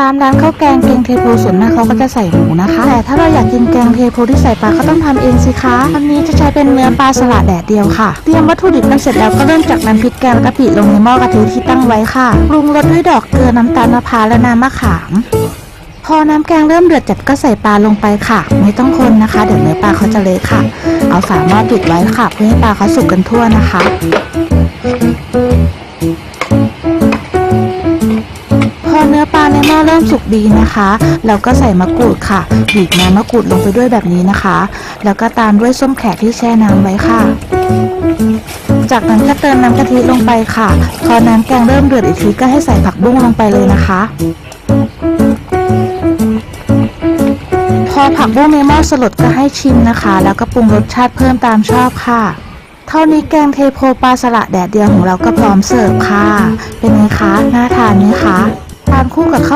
ตามร้านข้าวแกงแกงเทโพส่วนมากเขาก็จะใส่หมูนะคะ แต่ถ้าเราอยากกินแกงเทโพที่ใส่ปลาก็ต้องทำเองสิคะอันนี้จะใช้เป็นเนื้อปลาสลัดแดดเดียวค่ะ เตรียมวัตถุดิบกันเสร็จแล้วก็เริ่มจากน้ำพริกแกงและกะปิลงในหม้อกะทิที่ตั้งไว้ค่ะปรุงรสด้วยดอกเกลือน้ำตาลมะพร้าวและน้ำมะขามพอน้ำแกงเริ่มเดือดจัดก็ใส่ปลาลงไปค่ะ ไม่ต้องคนนะคะ เดี๋ยวเนื้อปลาเขาจะเละค่ะ เอาฝาหม้อปิดไว้ค่ะ เพื่อให้ปลาเขาสุกกันทั่วนะคะ เริ่มสุกดีนะคะ เราก็ใส่มะกรูดค่ะบีบน้ำมะกรูดลงไปด้วยแบบนี้นะคะ แล้วก็ตามด้วยส้มแขกที่แช่น้ำไว้ค่ะ จากนั้นก็เติมน้ำกะทิลงไปค่ะ พอน้ำแกงเริ่มเดือดอีกทีก็ให้ใส่ผักบุ้งลงไปเลยนะคะพอผักบุ้งในหม้อสลดก็ให้ชิมนะคะ แล้วก็ปรุงรสชาติเพิ่มตามชอบค่ะ เท่านี้แกงเทโพปลาสละแดดเดียวของเราก็พร้อมเสิร์ฟค่ะ เป็นไงคะ น่าทานไหมคะ ทานคู่กับข้าว